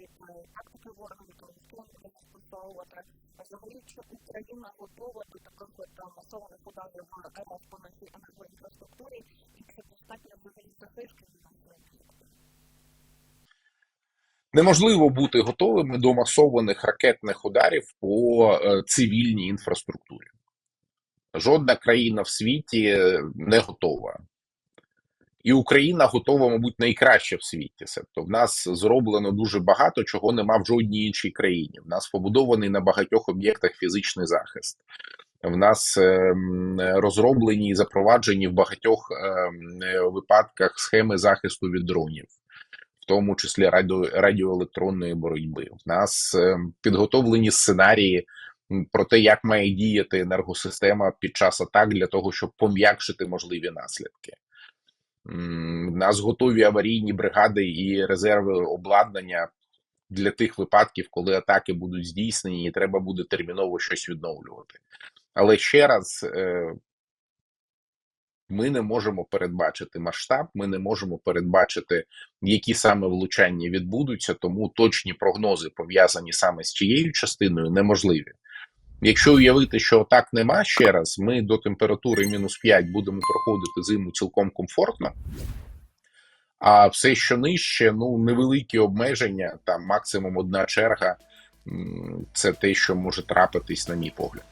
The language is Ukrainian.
від що буде застосовувати. А Взагалі, чи Україна готова до таких от е, масованих ударів РФ по нашій енергоінфраструктурі, і чи достатньо взагалі нашої? Неможливо бути готовими до масованих ракетних ударів по е, цивільній інфраструктурі. Жодна країна в світі е, не готова. І Україна готова, мабуть, найкраще в світі. Тобто, в нас зроблено дуже багато, чого нема в жодній іншій країні. В нас побудований на багатьох об'єктах фізичний захист. В нас ем, розроблені і запроваджені в багатьох ем, випадках схеми захисту від дронів, в тому числі радіо, радіоелектронної боротьби. В нас ем, підготовлені сценарії про те, як має діяти енергосистема під час атак для того, щоб пом'якшити можливі наслідки. В нас готові аварійні бригади і резерви обладнання для тих випадків, коли атаки будуть здійснені, і треба буде терміново щось відновлювати. Але ще раз, е, ми не можемо передбачити масштаб, ми не можемо передбачити, які саме влучання відбудуться, тому точні прогнози пов'язані саме з цією частиною неможливі. Якщо уявити, що так нема ще раз, ми до температури мінус 5 будемо проходити зиму цілком комфортно. А все, що нижче, ну невеликі обмеження, там максимум одна черга, це те, що може трапитись, на мій погляд.